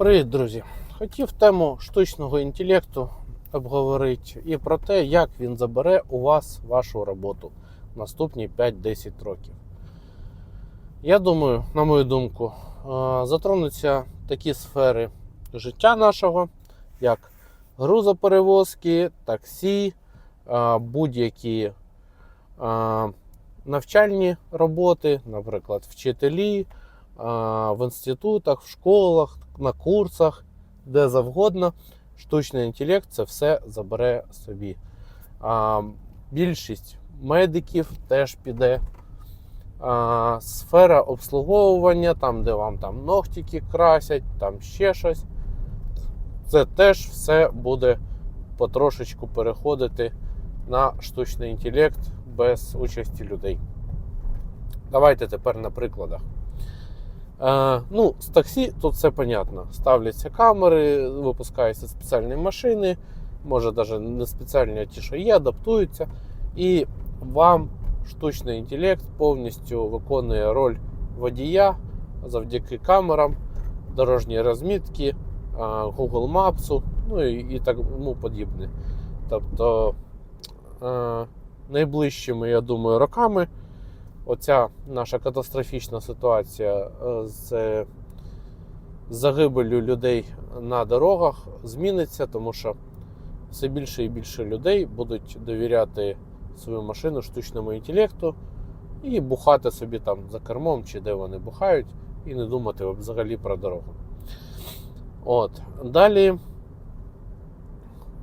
Привіт, друзі! Хотів тему штучного інтелекту обговорити і про те, як він забере у вас вашу роботу в наступні 5-10 років. Я думаю, на мою думку, е, затронуться такі сфери життя нашого, як грузоперевозки, таксі, е, будь-які е, навчальні роботи, наприклад, вчителі в інститутах, в школах, на курсах, де завгодно. Штучний інтелект це все забере собі. А, більшість медиків теж піде. А, сфера обслуговування, там, де вам там ногтики красять, там ще щось. Це теж все буде потрошечку переходити на штучний інтелект без участі людей. Давайте тепер на прикладах. Е, ну, з таксі тут все понятно. Ставляться камери, випускаються спеціальні машини, може навіть не спеціальні, а ті, що є, адаптуються. І вам штучний інтелект повністю виконує роль водія завдяки камерам, дорожній розмітки, е, Google Maps, ну і, і тому подібне. Тобто е, найближчими, я думаю, роками оця наша катастрофічна ситуація е, з загибелью людей на дорогах зміниться, тому що все більше і більше людей будуть довіряти свою машину штучному інтелекту і бухати собі там за кермом чи де вони бухають, і не думати взагалі про дорогу. От. Далі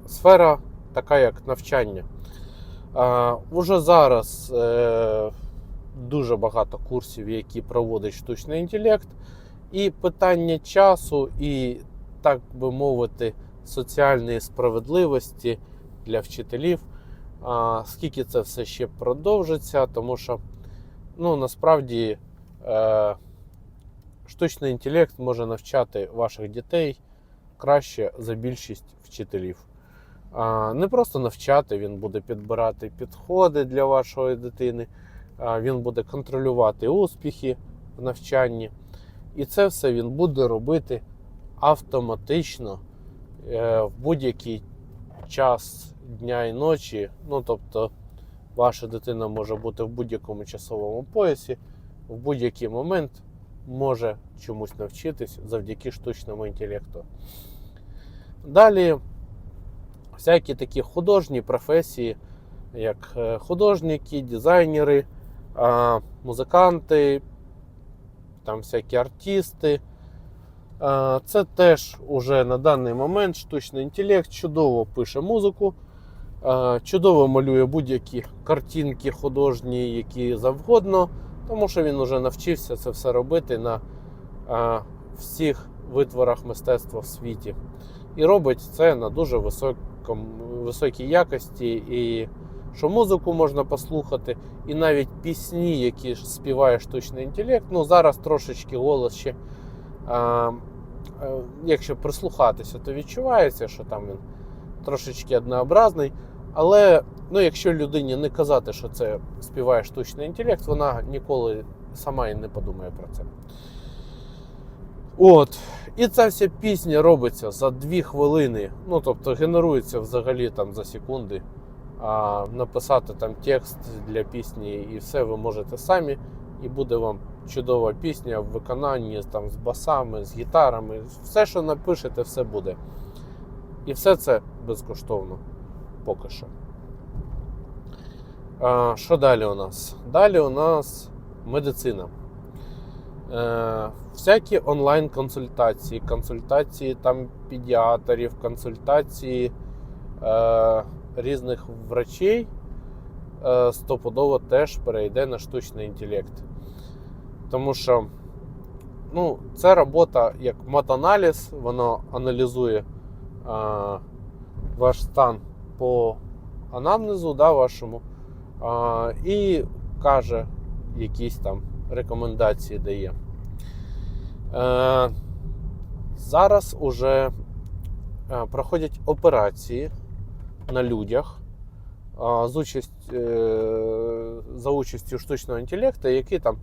сфера така, як навчання. А, Уже зараз е, дуже багато курсів, які проводить штучний інтелект, і питання часу, і, так би мовити, соціальної справедливості для вчителів. А, Скільки це все ще продовжиться, тому що ну, насправді е, штучний інтелект може навчати ваших дітей краще за більшість вчителів. А, Не просто навчати, він буде підбирати підходи для вашої дитини він буде контролювати успіхи в навчанні. І це все він буде робити автоматично е, в будь-який час дня і ночі. Ну, тобто, ваша дитина може бути в будь-якому часовому поясі, в будь-який момент може чомусь навчитись завдяки штучному інтелекту. Далі, всякі такі художні професії, як е, художники, дизайнери музиканти, там всякі артисти. Це теж уже на даний момент штучний інтелект чудово пише музику, чудово малює будь-які картинки художні, які завгодно, тому що він вже навчився це все робити на всіх витворах мистецтва в світі. І робить це на дуже високій якості. і що музику можна послухати, і навіть пісні, які співає штучний інтелект. Ну, зараз трошечки голос ще, а, а, якщо прислухатися, то відчувається, що там він трошечки однообразний. Але ну, якщо людині не казати, що це співає штучний інтелект, вона ніколи сама і не подумає про це. От. І ця вся пісня робиться за 2 хвилини. Ну, тобто генерується взагалі там за секунди написати там текст для пісні, і все ви можете самі. І буде вам чудова пісня в виконанні там, з басами, з гітарами. Все, що напишете, все буде. І все це безкоштовно поки що. А, Що далі у нас? Далі у нас медицина. Е, Всякі онлайн-консультації, консультації там педіатрів, консультації. Е, різних врачей е, стопудово теж перейде на штучний інтелект. Тому що ну, це робота як матаналіз, воно аналізує а, е, ваш стан по анамнезу да, вашому а, і каже якісь там рекомендації дає. Е, Зараз уже е, проходять операції на людях з участь, е, за участю штучного інтелекту, який там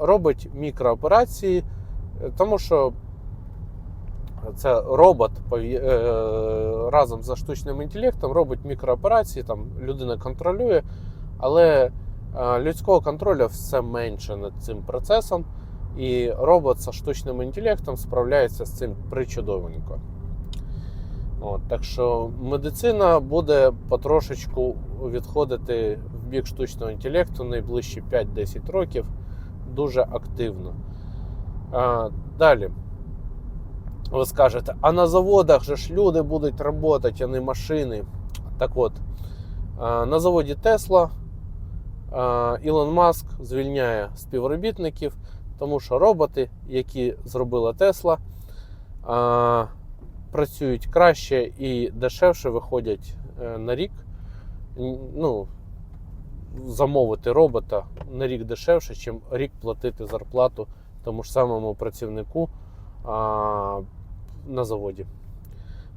робить мікрооперації, тому що це робот е, разом за штучним інтелектом робить мікрооперації, там людина контролює, але людського контролю все менше над цим процесом, і робот за штучним інтелектом справляється з цим причудовенько. От, так що медицина буде потрошечку відходити в бік штучного інтелекту найближчі 5-10 років дуже активно. А, далі. Ви скажете, а на заводах же ж люди будуть працювати, а не машини. Так от, на заводі Тесла Ілон Маск звільняє співробітників, тому що роботи, які зробила Тесла, працюють краще і дешевше виходять е, на рік. Ну, замовити робота на рік дешевше, ніж рік платити зарплату тому ж самому працівнику а, на заводі.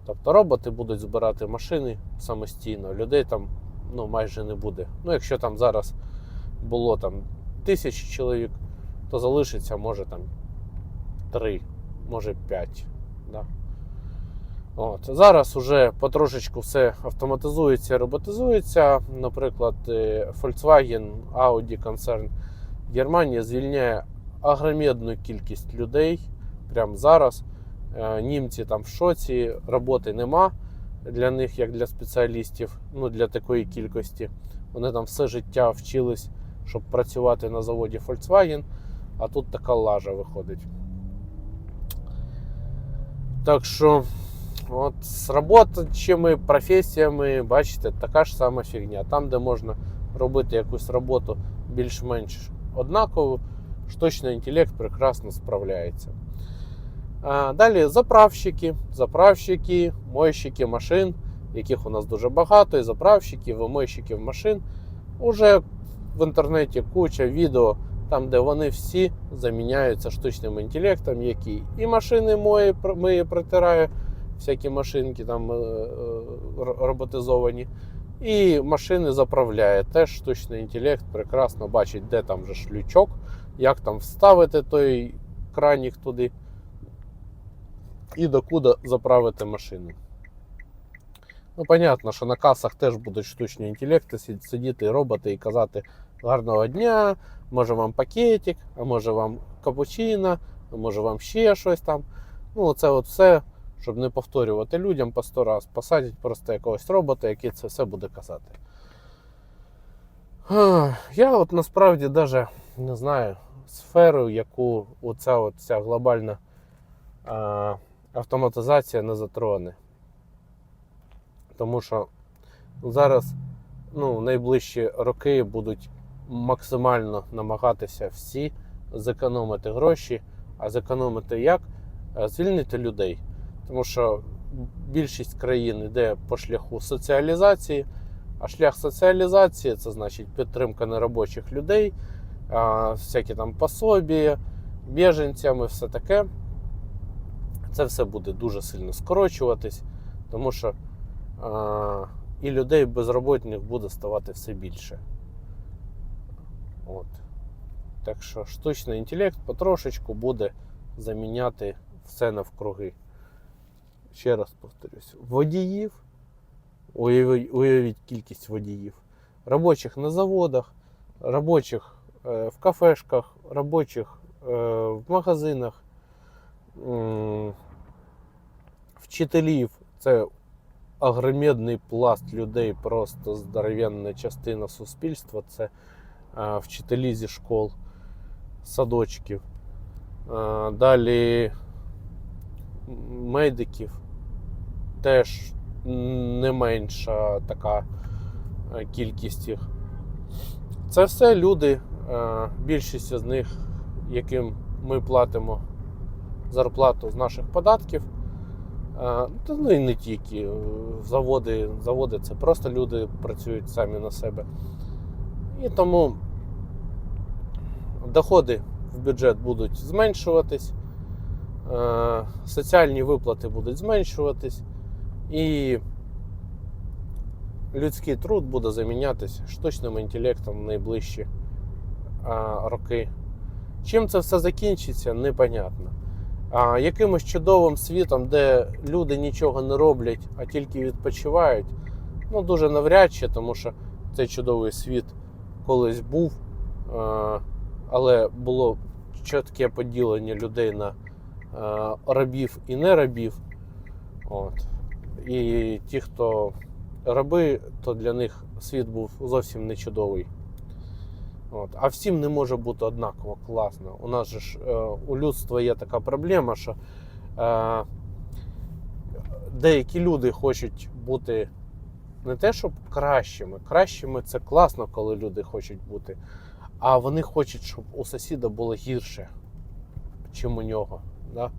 Тобто роботи будуть збирати машини самостійно, людей там ну, майже не буде. Ну, якщо там зараз було там тисячі чоловік, то залишиться може там 3, може 5. От. Зараз уже потрошечку все автоматизується, роботизується. Наприклад, е, Volkswagen, Audi концерн Германія звільняє агромедну кількість людей прямо зараз. Е, Німці там в шоці, роботи нема для них, як для спеціалістів, ну для такої кількості. Вони там все життя вчились, щоб працювати на заводі Volkswagen, а тут така лажа виходить. Так що, от з робочими професіями, бачите, така ж сама фігня. Там, де можна робити якусь роботу більш-менш однакову, штучний інтелект прекрасно справляється. А, Далі заправщики, заправщики, мойщики машин, яких у нас дуже багато, і заправщиків, і мойщиків машин. Уже в інтернеті куча відео, там, де вони всі заміняються штучним інтелектом, який і машини мої, миє, протирає, всякі машинки там е, е, роботизовані. І машини заправляє. Теж штучний інтелект прекрасно бачить, де там же шлючок, як там вставити той кранік туди і докуди заправити машину. Ну, понятно, що на касах теж будуть штучні інтелекти сидіти роботи і казати гарного дня, може вам пакетик, а може вам капучино, а може вам ще щось там. Ну, це от все, щоб не повторювати людям по сто раз, посадять просто якогось робота, який це все буде казати. Я от насправді навіть не знаю сферу, яку оця от ця глобальна а, автоматизація не затроне. Тому що зараз ну, найближчі роки будуть максимально намагатися всі зекономити гроші, а зекономити як? Звільнити людей. Тому що більшість країн йде по шляху соціалізації, а шлях соціалізації це значить підтримка неробочих людей, всякі там пособі, біженцям і все таке. Це все буде дуже сильно скорочуватись, тому що і людей безробітних буде ставати все більше. От. Так що штучний інтелект потрошечку буде заміняти все навкруги. Ще раз повторюсь, водіїв, уявіть, кількість водіїв, робочих на заводах, робочих е, в кафешках, робочих е, в магазинах, вчителів. Це агромедний пласт людей, просто здоровенна частина суспільства. Це е, вчителі зі школ, садочків. Далі медиків теж не менша така е, кількість їх. Це все люди, е, більшість з них, яким ми платимо зарплату з наших податків. Е, Та ну і не тільки. Заводи, заводи це просто люди працюють самі на себе. І тому доходи в бюджет будуть зменшуватись, соціальні виплати будуть зменшуватись, і людський труд буде замінятися штучним інтелектом в найближчі е, роки. Чим це все закінчиться, непонятно. А якимось чудовим світом, де люди нічого не роблять, а тільки відпочивають, ну дуже навряд чи, тому що цей чудовий світ колись був, е, але було чітке поділення людей на е, рабів і не рабів. От. І ті, хто раби, то для них світ був зовсім не чудовий. От. А всім не може бути однаково класно. У нас же ж е, у людства є така проблема, що е, деякі люди хочуть бути не те, щоб кращими. Кращими це класно, коли люди хочуть бути. А вони хочуть, щоб у сусіда було гірше, чим у нього. Да?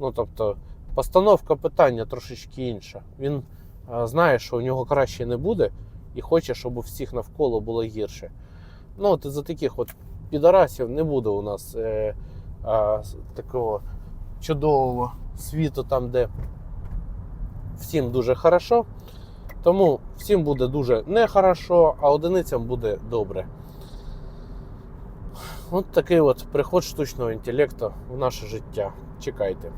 Ну, тобто, постановка питання трошечки інша. Він е, знає, що у нього краще не буде, і хоче, щоб у всіх навколо було гірше. Ну, от із-за таких от підарасів не буде у нас е, е, такого чудового світу, там, де всім дуже хорошо. Тому всім буде дуже нехорошо, а одиницям буде добре. От такий от приход штучного інтелекту в наше життя. Чекайте.